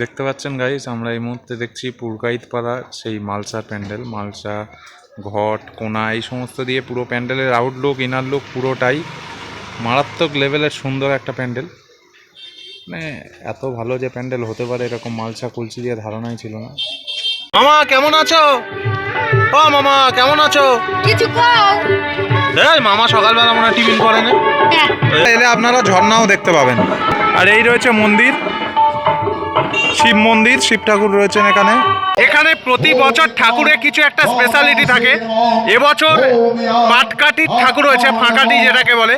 দেখতে পাচ্ছেন গাইস আমরা এই মুহূর্তে দেখছি পুরকাইত পাড়া সেই মালসা প্যান্ডেল। মালসা ঘট কোনা এই সমস্ত দিয়ে পুরো প্যান্ডেলের আউটলুক ইনার লুক পুরোটাই মারাত্মক লেভেলের সুন্দর একটা প্যান্ডেল। মানে এত ভালো যে প্যান্ডেল হতে পারে এরকম মালসা কুলচি দিয়ে ধারণাই ছিল না। মামা কেমন আছো? ও মামা কেমন আছো? কিছু এই মামা সকালবেলা মনে টিফিন করে না হ্যাঁ। এলে আপনারা ঝর্ণাও দেখতে পাবেন। আর এই রয়েছে মন্দির। শিব মন্দির শিব ঠাকুর রয়েছেন এখানে। এখানে প্রতি বছর ঠাকুরের কিছু একটা স্পেশালিটি থাকে। এবছর পাটকাঠির ঠাকুর রয়েছে ফাঁকাটি যেটাকে বলে।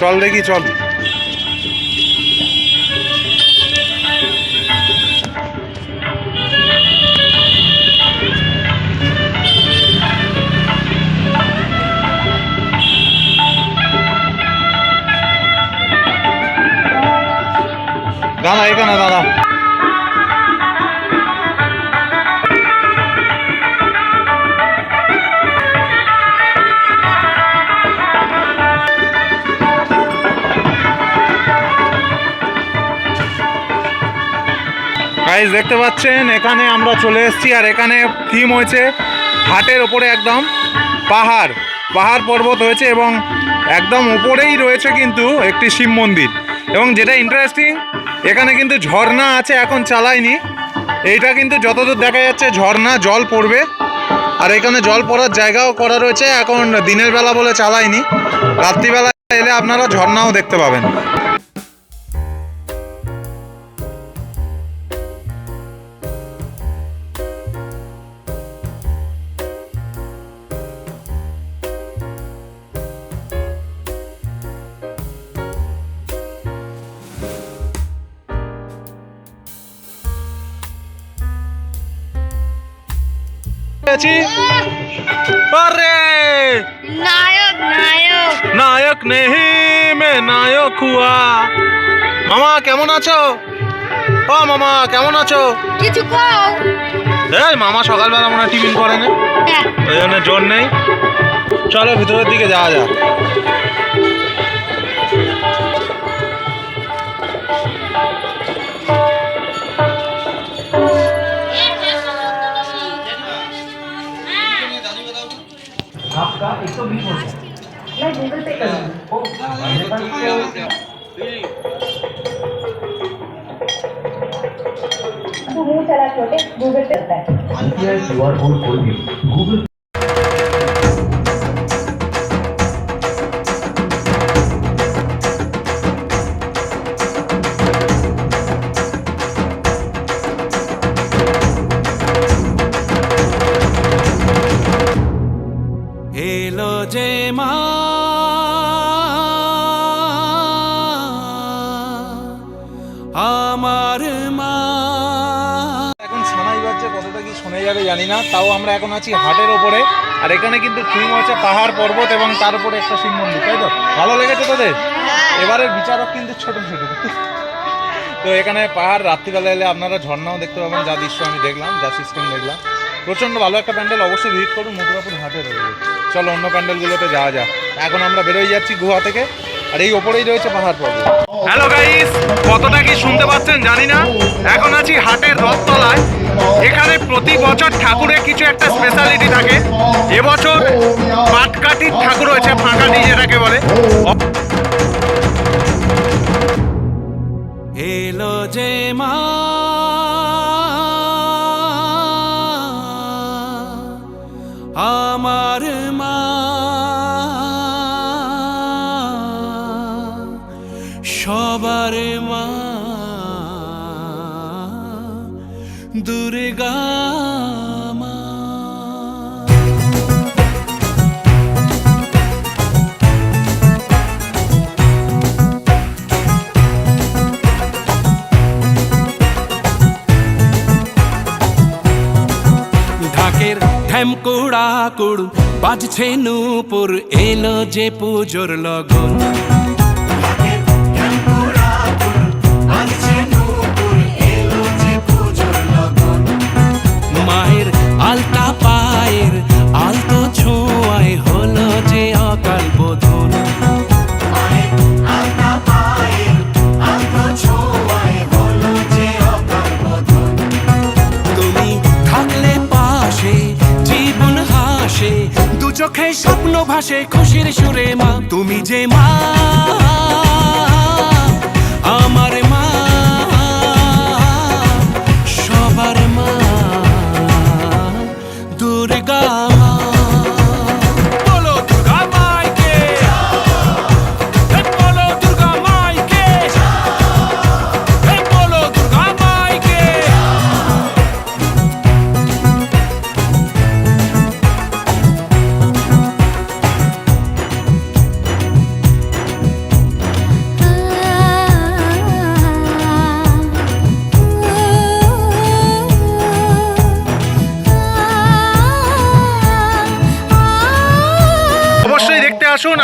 চল দেখি চল। দাদা, এখানে দাদা। গাইজ দেখতে পাচ্ছেন, এখানে আমরা চলে এসেছি, আর এখানে থিম হয়েছে হাটের ওপরে একদম পাহাড়। পাহাড় পর্বত হয়েছে এবং একদম ওপরেই রয়েছে কিন্তু একটি শিব মন্দির। এবং যেটা ইন্টারেস্টিং এখানে কিন্তু ঝর্ণা আছে, এখন চালাইনি। এইটা কিন্তু যতদূর দেখা যাচ্ছে ঝর্ণা, জল পড়বে। আর এখানে জল পড়ার জায়গাও করা রয়েছে, এখন দিনের বেলা বলে চালাইনি। রাত্রিবেলা এলে আপনারা ঝর্ণাও দেখতে পাবেন। পেয়েছি আরে! নায়ক নায়ক। নায়ক নেহি মে নায়ক হুয়া। মামা কেমন আছো? ও মামা কেমন আছো? কিছু কও। এই মামা সকালবেলা মনে হয় টিফিন করে না হ্যাঁ। ওই জন্য জোর নেই। চলো ভিতরের দিকে যাওয়া যাক। छोटे गूगल पे होता है। তাও আমরা এখন আছি হাটের ওপরে। আর এখানে কিন্তু থিম হচ্ছে পাহাড় পর্বত এবং তার উপরে একটা শিব মন্দির তাই তো? ভালো লেগেছে তোদের? এবারের বিচারক কিন্তু ছোট ছোট। তো এখানে পাহাড় রাত্রিবেলা এলে আপনারা ঝর্ণাও দেখতে পাবেন যা দৃশ্য আমি দেখলাম যা সিস্টেম দেখলাম। প্রচণ্ড ভালো একটা প্যান্ডেল অবশ্যই ভিজিট করুন মথুরাপুর হাটে রয়েছে। চলো অন্য প্যান্ডেলগুলোতে যাওয়া যাক। এখন আমরা বেরোয় যাচ্ছি গুহা থেকে আর এই ওপরেই রয়েছে পাহাড় পর্বত। হ্যালো গাইস কতটা কি শুনতে পাচ্ছেন জানি না। এখন আছি হাটের রথতলায়। এখানে প্রতি বছর ঠাকুরের কিছু একটা স্পেশালিটি থাকে। এবছর পাটকাঠির ঠাকুর হয়েছে ফাঁকাটি যেটাকে বলে। এলো যে মা সবার মা। দুর্গা ঢাকের ঢ্যাম কুড়া কুড় বাজছে নূপুর এলো যে পুজোর লগন। মায়ের আলতা পায়ের আলতো ছোঁয়ায় হলো যে অকাল বোধন তুমি থাকলে পাশে জীবন হাসে দু চোখে স্বপ্ন ভাসে খুশির সুরে মা তুমি যে মা।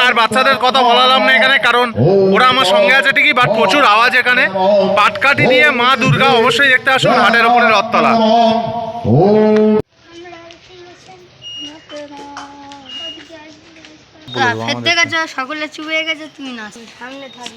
আর বাচ্চাদের কথা বলালাম না এখানে, কারণ ওরা আমার সঙ্গে আছে ঠিকই বাট প্রচুর আওয়াজ এখানে। পাটকাঠি দিয়ে মা দুর্গা অবশ্যই দেখতে আসুন, হাটের ওপরে রথতলা। সকলে চুবে গেছে, তুমি না সামনে থাক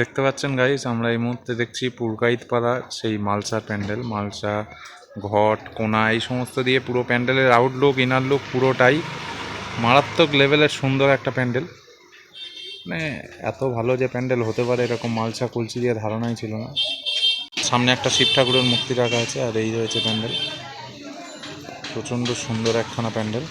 দেখতে পাচ্ছেন গাইস আমরা এই মুহূর্তে দেখছি পুরকাইত পাড়া সেই মালসা প্যান্ডেল। মালসা, ঘট, কোনা, এই সমস্ত দিয়ে পুরো প্যান্ডেলের আউটলুক ইনার লুক পুরোটাই মারাত্মক লেভেলের সুন্দর একটা প্যান্ডেল। মানে এত ভালো যে প্যান্ডেল হতে পারে, এরকম মালসা কলসি দিয়ে ধারণাই ছিল না। সামনে একটা শিব ঠাকুরের মূর্তি রাখা আছে, আর এই রয়েছে প্যান্ডেল। প্রচণ্ড সুন্দর একখানা প্যান্ডেল।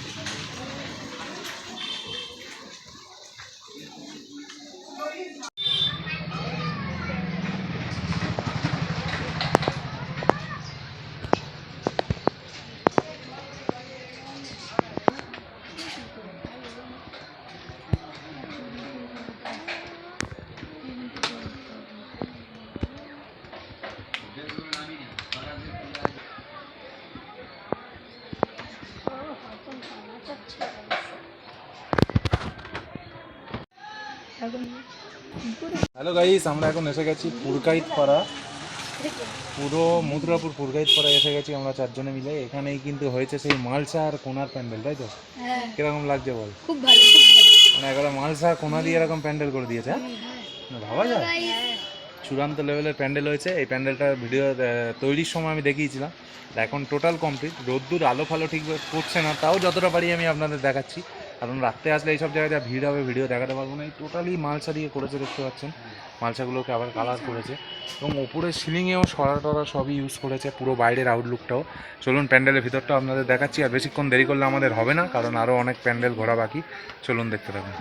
হ্যালো গাইস আমরা এখন এসে গেছি পুরকাইত পাড়া পুরো মুদ্রাপুর পুরকাইত পাড়া এসে গেছি আমরা চারজনে মিলে। এখানেই কিন্তু হয়েছে সেই মালসা আর কোনার প্যান্ডেল তাই তো? হ্যাঁ। কীরকম লাগছে বল? খুব ভালো খুব ভালো। মানে একবারে মালসা কোনা দিয়ে এরকম প্যান্ডেল করে দিয়েছে হ্যাঁ? না ভাবা যায়? চূড়ান্ত লেভেলের প্যান্ডেল হয়েছে। এই প্যান্ডেলটা ভিডিও তৈরির সময় আমি দেখিয়েছিলাম। এখন টোটাল কমপ্লিট রোদ্দুর আলো ফালো ঠিক পড়ছে না তাও যতটা পারি আমি আপনাদের দেখাচ্ছি। কারণ রাত্রে আসলে এইসব জায়গায় যা ভিড় হবে ভিডিও দেখাতে পারব না। এই টোটালি মালসা দিয়ে করেছে দেখতে পাচ্ছেন। মালসাগুলোকে আবার কালার করেছে। এবং ওপরের সিলিংয়েও সরা টরা সবই ইউজ করেছে পুরো বাইরের আউটলুকটাও চলুন প্যান্ডেলের ভিতরটা আপনাদের দেখাচ্ছি আর বেশিক্ষণ দেরি করলে আমাদের হবে না কারণ আরও অনেক প্যান্ডেল ঘোরা বাকি। চলুন দেখতে থাকুন।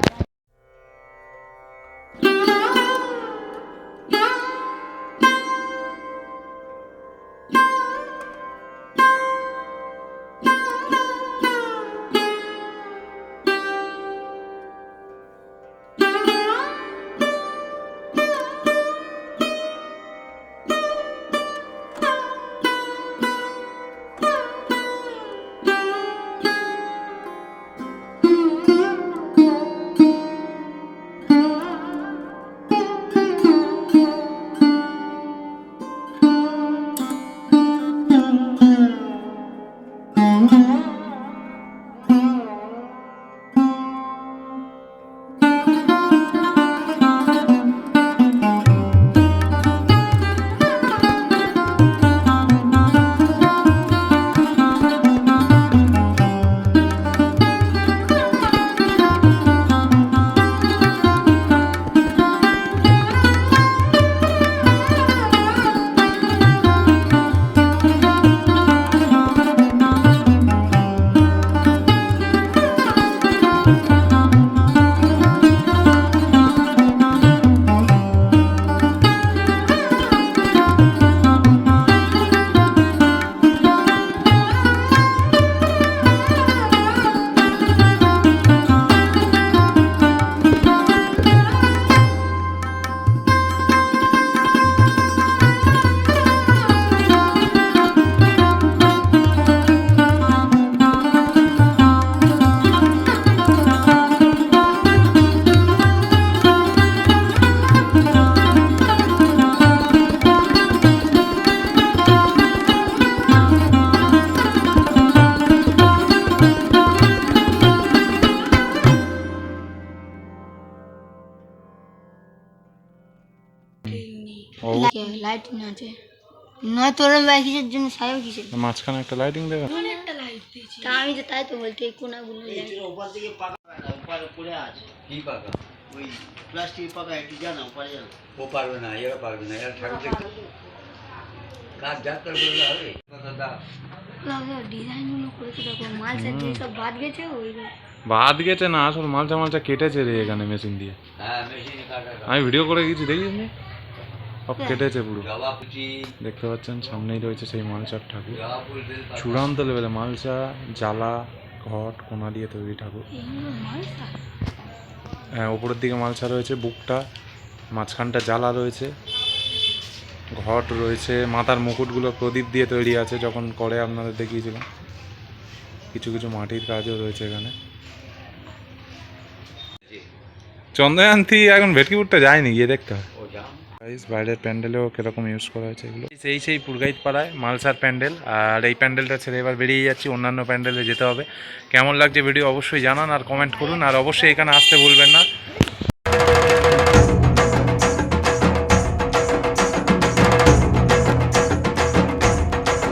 লাইটিং আছে। নয় তোর ভাই কিসের জন্য সাহেব কিসের মাঝখানে একটা লাইটিং দেবে? তা আমি তো তাই তো বলছি এই কোনাগুলো ও পারবে না এরা পারবে না এরা ঠাকুর দেখতে। কাজ যাত্রা করলে হবে সব বাদ গেছে ওই বাদ গেছে না আসল মালচা মালচা কেটেছে রে এখানে মেশিন দিয়ে। হ্যাঁ আমি ভিডিও করে গেছি দেখিস নি? সব কেটেছে পুরো। দেখতে পাচ্ছেন সামনেই রয়েছে সেই মালচার ঠাকুর। চূড়ান্ত লেভেলে মালচা জ্বালা ঘট কোনা দিয়ে তৈরি ঠাকুর। হ্যাঁ ওপরের দিকে মালসা রয়েছে বুকটা। মাঝখানটা জ্বালা রয়েছে। ঘট রয়েছে মাথার মুকুটগুলো প্রদীপ দিয়ে তৈরি আছে যখন করে আপনাদের দেখিয়েছিলাম। কিছু কিছু মাটির কাজও রয়েছে এখানে। চন্দ্রয়ান্তি এখন ভেটকিপুরটা যায়নি গিয়ে দেখতে হয়। গাইস বাইরের প্যান্ডেলেও কীরকম ইউজ করা হয়েছে এগুলো? সেই সেই পুরগাইত পাড়ায় মালসার প্যান্ডেল, আর এই প্যান্ডেলটা ছেড়ে এবার বেরিয়ে যাচ্ছি, অন্যান্য প্যান্ডেলে যেতে হবে। কেমন লাগছে ভিডিও অবশ্যই জানান আর কমেন্ট করুন, আর অবশ্যই এখানে আসতে ভুলবেন না।